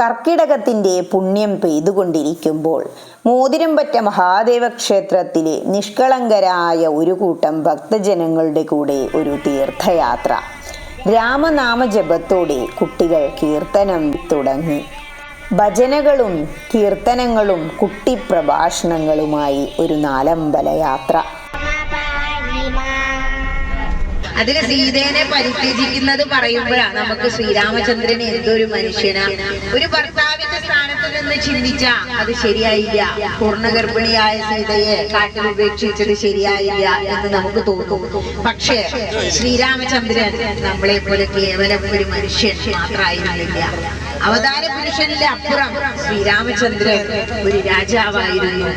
കർക്കിടകത്തിന്റെ പുണ്യം പെയ്തുകൊണ്ടിരിക്കുമ്പോൾ മോതിരംപറ്റ മഹാദേവ ക്ഷേത്രത്തിലെ നിഷ്കളങ്കരായ ഒരു കൂട്ടം ഭക്തജനങ്ങളുടെ കൂടെ ഒരു തീർത്ഥയാത്ര. രാമനാമ ജപത്തോടെ കുട്ടികൾ കീർത്തനം തുടങ്ങി. ഭജനകളും കീർത്തനങ്ങളും കുട്ടിപ്രഭാഷണങ്ങളുമായി ഒരു നാലമ്പല യാത്ര അതിന് സീതേനെ പരിത്യജിക്കുന്നത് പറയുമ്പോഴാണ് നമുക്ക് ശ്രീരാമചന്ദ്രൻ എന്തൊരു മനുഷ്യനാ. ഒരു ഭർത്താവിന്റെ സ്ഥാനത്ത് നിന്ന് ചിന്തിച്ച അത് ശരിയായില്ല. പൂർണഗർഭിണിയായ സീതയെ കാട്ടിൽ ഉപേക്ഷിച്ചത് ശരിയായില്ല എന്ന് നമുക്ക് തോന്നും. പക്ഷേ ശ്രീരാമചന്ദ്രൻ നമ്മളെ പോലെ കേവലം ഒരു മനുഷ്യൻ മാത്രമായിരുന്നില്ല അവതാര പുരുഷനിലെ അപ്പുറം ശ്രീരാമചന്ദ്രൻ ഒരു രാജാവായിരുന്നു.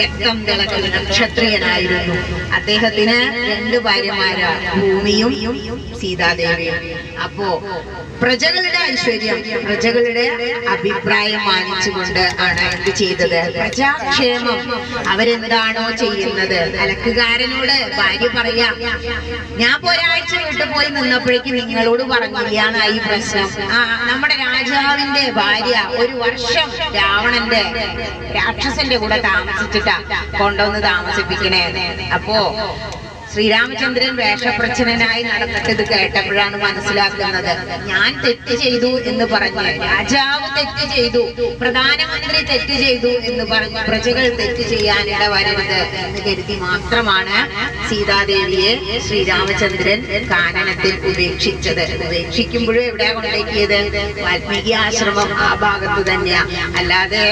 രക്തം തിളക്കുന്ന നക്ഷത്രിയനായിരുന്നു. അദ്ദേഹത്തിന് രണ്ട് ഭാര്യമാരാ ഭൂമിയും സീതാദേവിയും. അപ്പോ പ്രജകളുടെ ഐശ്വര്യം പ്രജകളുടെ അഭിപ്രായം മാനിച്ചുകൊണ്ട് ആണ് എന്ത് ചെയ്തത്? പ്രജാക്ഷേമം. അവരെന്താണോ ചെയ്യുന്നത്? അലക്കുകാരനോട് ഭാര്യ പറയാ ഞാൻ ഒരാഴ്ച വീട്ടിൽ പോയി നിന്നപ്പോഴേക്ക് നിങ്ങളോട് പറഞ്ഞില്ല എന്നായി പ്രശ്നം. ആ നമ്മുടെ രാജാവിന്റെ ഭാര്യ ഒരു വർഷം രാവണന്റെ രാക്ഷസന്റെ കൂടെ താമസിച്ചിട്ടാ കൊണ്ടുവന്ന് താമസിപ്പിക്കണേ. അപ്പോ ശ്രീരാമചന്ദ്രൻ വേഷപ്രച്ഛനായി നടന്നിട്ടത് കേട്ടപ്പോഴാണ് മനസ്സിലാക്കുന്നത്. ഞാൻ തെറ്റ് ചെയ്തു എന്ന് പറഞ്ഞു രാജാവ് തെറ്റ് ചെയ്തു പ്രധാനമന്ത്രി തെറ്റ് ചെയ്തു എന്ന് പറഞ്ഞു പ്രജകൾ തെറ്റ് ചെയ്യാനിട വരരുത് എന്ന് കരുതി മാത്രമാണ് സീതാദേവിയെ ശ്രീരാമചന്ദ്രൻ കാനനത്തിൽ ഉപേക്ഷിച്ചത്. ഉപേക്ഷിക്കുമ്പോഴും എവിടെ കൊണ്ടേക്കിയത്? വാൽമീകി ആശ്രമം ആ ഭാഗത്ത് തന്നെയാ. അല്ലാതെ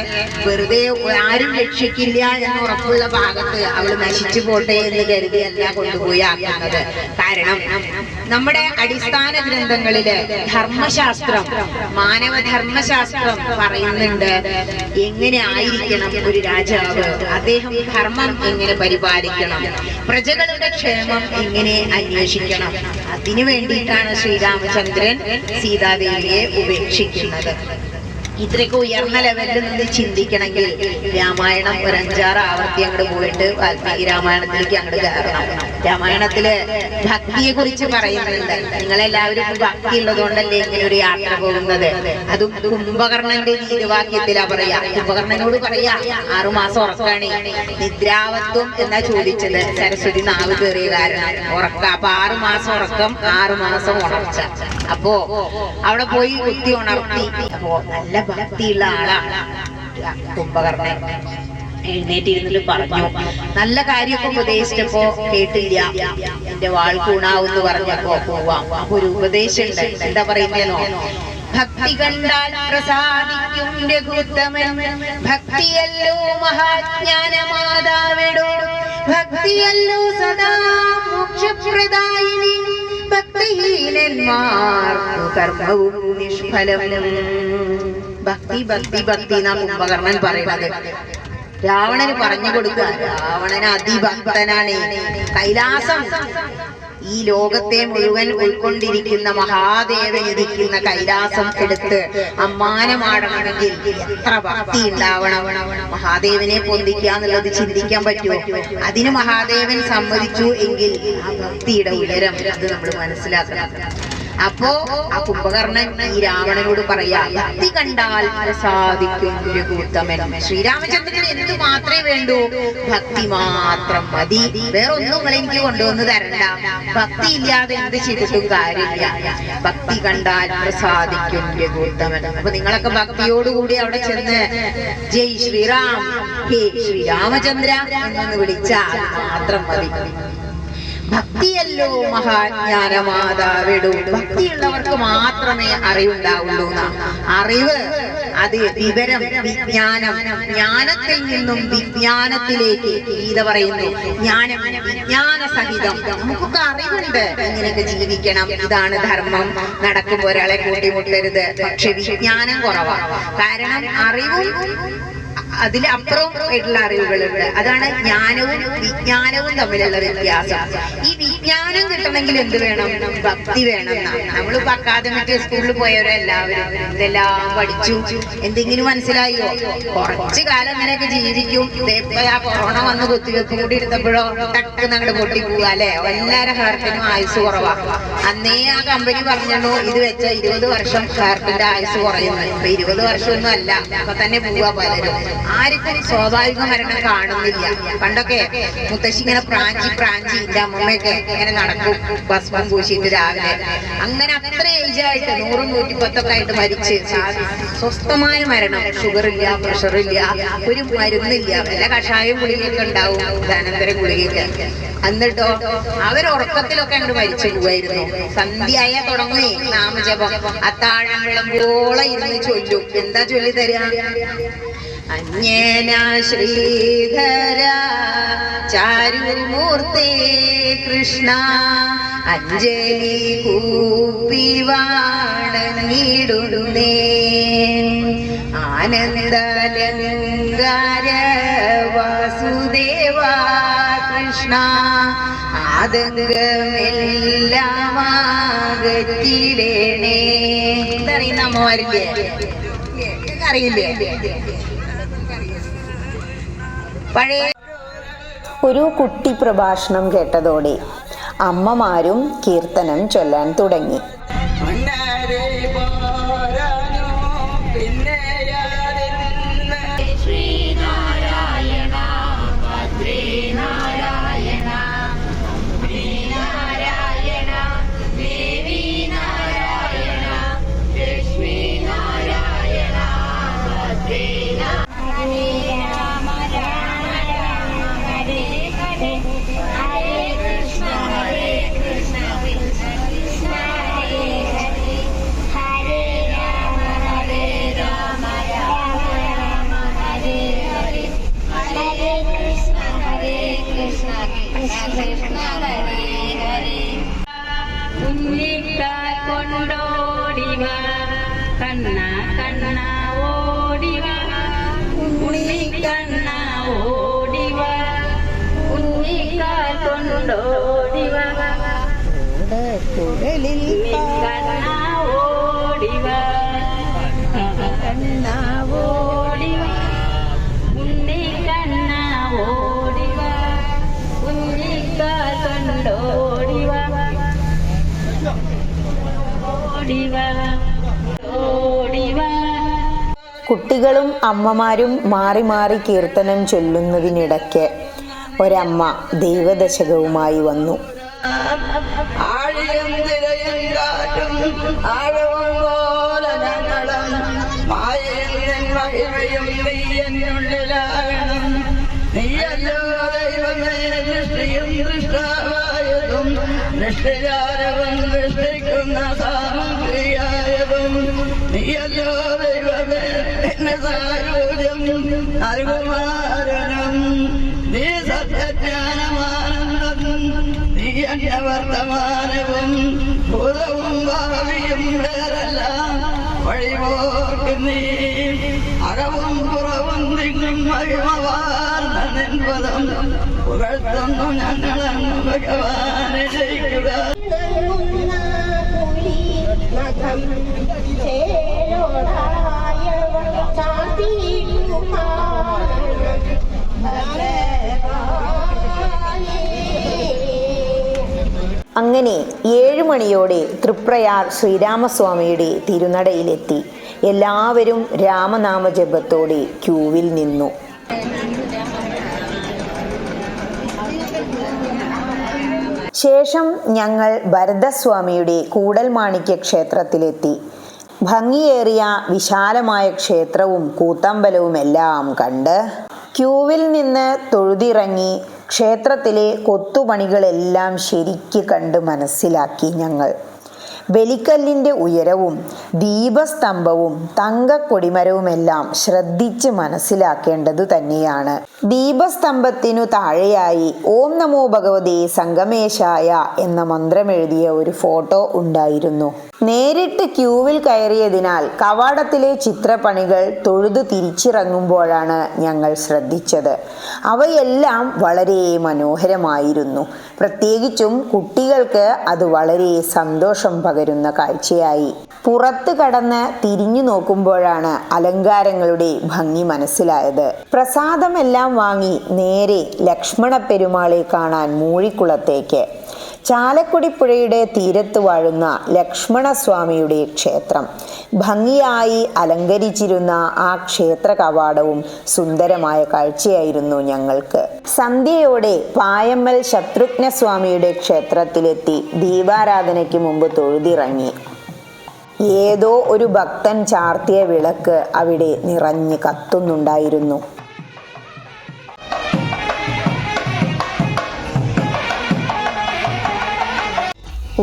വെറുതെ ആരും രക്ഷിക്കില്ല എന്ന് ഉറപ്പുള്ള ഭാഗത്ത് അവൾ നശിച്ചു പോട്ടെ എന്ന് കരുതിയല്ല കൊണ്ടുപോയി ആക്കുന്നത് കാരണം നമ്മുടെ അടിസ്ഥാന ഗ്രന്ഥങ്ങളിൽ ധർമ്മശാസ്ത്രം മാനവ ധർമ്മശാസ്ത്രം പറയുന്നുണ്ട്. എങ്ങനെ ആയിരിക്കണം ഒരു രാജാവ്? അദ്ദേഹം ധർമ്മം എങ്ങനെ പരിപാലിക്കണം? പ്രജകളുടെ ക്ഷേമം എങ്ങനെ അന്വേഷിക്കണം? അതിനു വേണ്ടിയിട്ടാണ് ശ്രീരാമചന്ദ്രൻ സീതാദേവിയെ ഉപേക്ഷിക്കുന്നത്. ഇത്രയൊക്കെ ഉയർന്ന ലെവലിൽ നിന്ന് ചിന്തിക്കണമെങ്കിൽ രാമായണം ഒരു അഞ്ചാറ് ആവർത്തി അങ്ങോട്ട് പോയിട്ട് വാൽമീകി രാമായണത്തിലേക്ക് അങ്ങോട്ട് കയറണം. രാമായണത്തിൽ ഭക്തിയെ കുറിച്ച് പറയുന്നുണ്ട്. നിങ്ങളെല്ലാവരും ഭക്തി ഉള്ളതുകൊണ്ടല്ലേ ഇങ്ങനെ ഒരു യാത്ര പോകുന്നത്? അതും കുംഭകർണന്റെ തിരുവാക്യത്തിലാ പറയാ. കുംഭകർണനോട് പറയാ ആറുമാസം ഉറക്കാണ്. നിദ്രാവത്വം എന്നാ ചോദിച്ചത്? സരസ്വതി നാവ് കയറിയ കാരണം. ഉറക്ക. അപ്പൊ ആറു മാസം ഉറക്കം ആറു മാസം ഉണർച്ച. അപ്പോ അവിടെ പോയി കുത്തി ഉണർത്തി. അപ്പോ നല്ല ഭക്തിയുള്ള ആളാണ് കുംഭകർണൻ. എഴുന്നേറ്റിരുന്നിട്ട് പറഞ്ഞു നല്ല കാര്യമൊക്കെ ഉപദേശിച്ചപ്പോ കേട്ടില്ല. എന്റെ വാൾ കൂണാവെന്ന് പറഞ്ഞപ്പോ പോവാം. ഒരു ഉപദേശം ഉണ്ട് എന്താ പറയുന്നേനോ ഭക്തി കണ്ടാൽ പ്രസാദിക്കും രഘുത്തമൻ ഭക്തിയല്ലോ മഹാജ്ഞാനമാതാവിടോ. ഭക്തിയല്ലോ സദാ മോക്ഷപ്രദായിനി. ഭക്തിഹീനന്മാർ കർമ്മവും നിഷ്ഫലം. ഭക്തി ഭക്തി ഭക്തി എന്നാ കുംഭകർണൻ പറയുന്നത്. രാവണന് പറഞ്ഞു കൊടുക്കുക രാവണൻ അതിഭക്തനാണ്. കൈലാസം ഈ ലോകത്തെ മുഴുവൻ ഉൾക്കൊണ്ടിരിക്കുന്ന മഹാദേവൻ ഇരിക്കുന്ന കൈലാസം എടുത്ത് അമ്മാനമാടണമെങ്കിൽ എത്ര ഭക്തി ഉണ്ടാവണം? മഹാദേവനെ പൊന്തിക്കുക എന്നുള്ളത് ചിന്തിക്കാൻ പറ്റുമോ? അതിന് മഹാദേവൻ സമ്മതിച്ചു എങ്കിൽ ആ ഭക്തിയുടെ ഉയരം അത് നമ്മൾ മനസ്സിലാക്കണം. അപ്പോ ആ കുംഭകർണൻ ഈ രാവണനോട് പറയാ ഭക്തി കണ്ടാൽ സാധിക്കും രഘുത്തമൻ. ശ്രീരാമചന്ദ്രന് എന്ത് മാത്രമേ വേണ്ടൂ? ഭക്തി മാത്രം മതി. വേറെ ഒന്നും നിങ്ങൾ എനിക്ക് കൊണ്ടുവന്ന് തരണ്ട. ഭക്തി ഇല്ലാതെ എന്ത് ചെയ്തിട്ടും കാര്യമില്ല. ഭക്തി കണ്ടാൽ പ്രസാദിക്കും രഘുത്തമൻ. അപ്പൊ നിങ്ങളൊക്കെ ഭക്തിയോടുകൂടി അവിടെ ചെന്ന് ജയ് ശ്രീറാം ഹേ ശ്രീരാമചന്ദ്ര എന്നൊന്ന് വിളിച്ചാൽ മാത്രം മതി. ഭക്തിയല്ലോ മഹാജ്ഞാനമാതാവിടൂ ഭക്തിയുള്ളവർക്ക് മാത്രമേ അറിവുണ്ടാവുള്ളൂ. അറിവ് അത് വിവരം വിജ്ഞാനം. ജ്ഞാനത്തിൽ നിന്നും വിജ്ഞാനത്തിലേക്ക് ഗീത പറയുന്നു. ജ്ഞാനം വിജ്ഞാന സഹിതം. നമുക്കൊക്കെ അറിവുണ്ട്. ഇങ്ങനെയൊക്കെ ജീവിക്കണം. ഇതാണ് ധർമ്മം. നടക്കുമ്പോൾ ഒരാളെ കൂട്ടിമുട്ടരുത്. പക്ഷെ വിജ്ഞാനം കുറവാണ് കാരണം അറിവും അതിലപ്പുറം ആയിട്ടുള്ള അറിവുകളുണ്ട്. അതാണ് ജ്ഞാനവും വിജ്ഞാനവും തമ്മിലുള്ള വ്യത്യാസം. ഈ വിജ്ഞാനം കിട്ടണമെങ്കിൽ എന്ത് വേണം? ഭക്തി വേണം നമ്മളിപ്പോ അക്കാദമിക് സ്കൂളിൽ പോയവരെല്ലാവരും ഇതെല്ലാം പഠിച്ചു. എന്തെങ്കിലും മനസ്സിലായോ? കുറച്ചു കാലം അങ്ങനെയൊക്കെ ജീവിക്കും. ആ കൊറോണ വന്ന് കുത്തിവെപ്പ് കൂടി എടുത്തപ്പോഴോ ടക്ക് അങ്ങോട്ട് പൊട്ടിപ്പോവുക അല്ലെ? എല്ലാരും ഹാർട്ടിനും ആയുസ് കുറവാ. അന്നേ ആ കമ്പനി പറഞ്ഞു ഇത് വെച്ച ഇരുപത് വർഷം ഹാർട്ടിന്റെ ആയുസ് കുറയുന്നു ഇപ്പൊ ഇരുപത് വർഷമൊന്നും അല്ല. അപ്പൊ തന്നെ പോവാ പലരും. ആർക്കും സ്വാഭാവിക മരണം കാണുന്നില്ല. പണ്ടൊക്കെ മുത്തശ്ശി ഇങ്ങനെ പ്രാഞ്ചി പ്രാഞ്ചി ഇല്ല അമ്മമ്മയൊക്കെ ഇങ്ങനെ നടക്കും ഭസ്മം പൂശിയിട്ട് രാവിലെ. അങ്ങനെ അത്ര ഏജ് ആയിട്ട് നൂറും നൂറ്റിപ്പത്തൊക്കെ ആയിട്ട് മരിച്ച് സ്വസ്ഥമായ മരണം ഷുഗർ ഇല്ല പ്രഷർ ഇല്ല ഒരു മരുന്നില്ല. വല്ല കഷായം ഗുളികയൊക്കെ ഉണ്ടാവും ധനന്തര ഗുളികയൊക്കെ. എന്നിട്ടോ അവർ ഉറക്കത്തിലൊക്കെ അങ്ങോട്ട് മരിച്ചു പോവായിരുന്നു. സന്ധ്യയായ തുടങ്ങി നാമജപം. അത്താഴം വിളമ്പോളം ഇരുന്ന് ചൊല്ലും. എന്താ ചൊല്ലി തരാ അന്യന ശ്രീധര ചാരുമൂർത്തി കൃഷ്ണ അഞ്ജലി കൂപ്പി വാണങ്ങിടുന്നേ ആനന്ദലങ്കാര വാസുദേവ കൃഷ്ണ ആതങ്കമെല്ലാം ആകറ്റിടേണേ ഇതറിയുന്ന അറിയില്ലേ? ഒരു കുട്ടി പ്രഭാഷണം കേട്ടതോടെ അമ്മമാരും കീർത്തനം ചൊല്ലാൻ തുടങ്ങി. கிருஷ்ண ஹரே ஹரே உன்னிட்டாய் கொண்டோடிவா கண்ணா கண்ணா ஓடிவா. உன்னி கண்ணா ஓடிவா உன்னிட்டாய் கண்ணா ஓடிவா. கண்ணா കുട്ടികളും അമ്മമാരും മാറി മാറി കീർത്തനം ചൊല്ലുന്നതിനിടയ്ക്ക് ഒരമ്മ ദൈവദശകവുമായി വന്നു. ആഴിയും തിരയും ഞങ്ങളും ദൈവമേ നീയല്ലോ സായൂജ്യം നൽകുമാരണം നീ സത്യജ്ഞാനമാനന്ദം നീ എന്റെ വർത്തമാനവും ഭൂതവും ഭാവിയും വേറല്ല വഴിപോർക്ക് നീ അകവും പുറവും നിന്നും മഹിമവാർന്ന നിൻപദം പുകഴ്ത്തുന്നു ഞങ്ങളെന്ന് ഭഗവാനെ ജയിക്കുക. അങ്ങനെ ഏഴു മണിയോടെ തൃപ്രയാർ ശ്രീരാമസ്വാമിയുടെ തിരുനടയിലെത്തി. എല്ലാവരും രാമനാമജപത്തോടെ ക്യൂവിൽ നിന്നു. ശേഷം ഞങ്ങൾ ഭരതസ്വാമിയുടെ കൂടൽമാണിക്യ ക്ഷേത്രത്തിലെത്തി. ഭംഗിയേറിയ വിശാലമായ ക്ഷേത്രവും കൂത്തമ്പലവും എല്ലാം കണ്ട് ക്യൂവിൽ നിന്ന് തൊഴുതിറങ്ങി ക്ഷേത്രത്തിലെ കൊത്തുപണികളെല്ലാം ശരിക്ക് കണ്ട് മനസ്സിലാക്കി ഞങ്ങൾ. ബലിക്കല്ലിന്റെ ഉയരവും ദീപസ്തംഭവും തങ്കക്കൊടിമരവുമെല്ലാം ശ്രദ്ധിച്ച് മനസ്സിലാക്കേണ്ടതു തന്നെയാണ്. ദീപസ്തംഭത്തിനു താഴെയായി ഓം നമോ ഭഗവതേ സംഗമേശായ എന്ന മന്ത്രമെഴുതിയ ഒരു ഫോട്ടോ ഉണ്ടായിരുന്നു. നേരിട്ട് ക്യൂവിൽ കയറിയതിനാൽ കവാടത്തിലെ ചിത്രപ്പണികൾ തൊഴുതു തിരിച്ചിറങ്ങുമ്പോഴാണ് ഞങ്ങൾ ശ്രദ്ധിച്ചത്. അവയെല്ലാം വളരെ മനോഹരമായിരുന്നു. പ്രത്യേകിച്ചും കുട്ടികൾക്ക് അത് വളരെ സന്തോഷം പകരുന്ന കാഴ്ചയായി. പുറത്തു കടന്ന് തിരിഞ്ഞു നോക്കുമ്പോഴാണ് അലങ്കാരങ്ങളുടെ ഭംഗി മനസ്സിലായത്. പ്രസാദമെല്ലാം വാങ്ങി നേരെ ലക്ഷ്മണ പെരുമാളെ കാണാൻ മൂഴിക്കുളത്തേക്ക്. ചാലക്കുടി പുഴയുടെ തീരത്ത് വാഴുന്ന ലക്ഷ്മണസ്വാമിയുടെ ക്ഷേത്രം. ഭംഗിയായി അലങ്കരിച്ചിരുന്ന ആ ക്ഷേത്ര കവാടവും സുന്ദരമായ കാഴ്ചയായിരുന്നു ഞങ്ങൾക്ക്. സന്ധ്യയോടെ പായമ്മൽ ശത്രുഘ്നസ്വാമിയുടെ ക്ഷേത്രത്തിലെത്തി ദീപാരാധനയ്ക്ക് മുമ്പ് തൊഴുതിറങ്ങി. ഏതോ ഒരു ഭക്തൻ ചാർത്തിയ വിളക്ക് അവിടെ നിറഞ്ഞ് കത്തുന്നുണ്ടായിരുന്നു.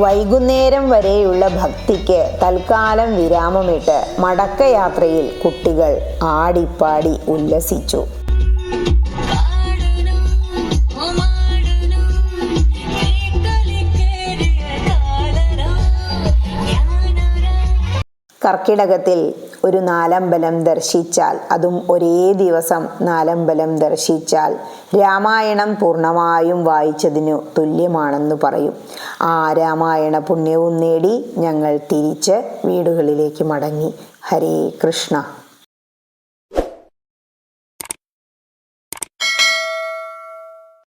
വൈകുന്നേരം വരെയുള്ള ഭക്തിക്ക് തൽക്കാലം വിരാമമിട്ട് മടക്കയാത്രയിൽ കുട്ടികൾ ആടിപ്പാടി ഉല്ലസിച്ചു. കർക്കിടകത്തിൽ ഒരു നാലമ്പലം ദർശിച്ചാൽ അതും ഒരേ ദിവസം നാലമ്പലം ദർശിച്ചാൽ രാമായണം പൂർണമായും വായിച്ചതിനു തുല്യമാണെന്ന് പറയും. ആ രാമായണ പുണ്യവും നേടി ഞങ്ങൾ തിരിച്ച് വീടുകളിലേക്ക് മടങ്ങി. ഹരേ കൃഷ്ണ.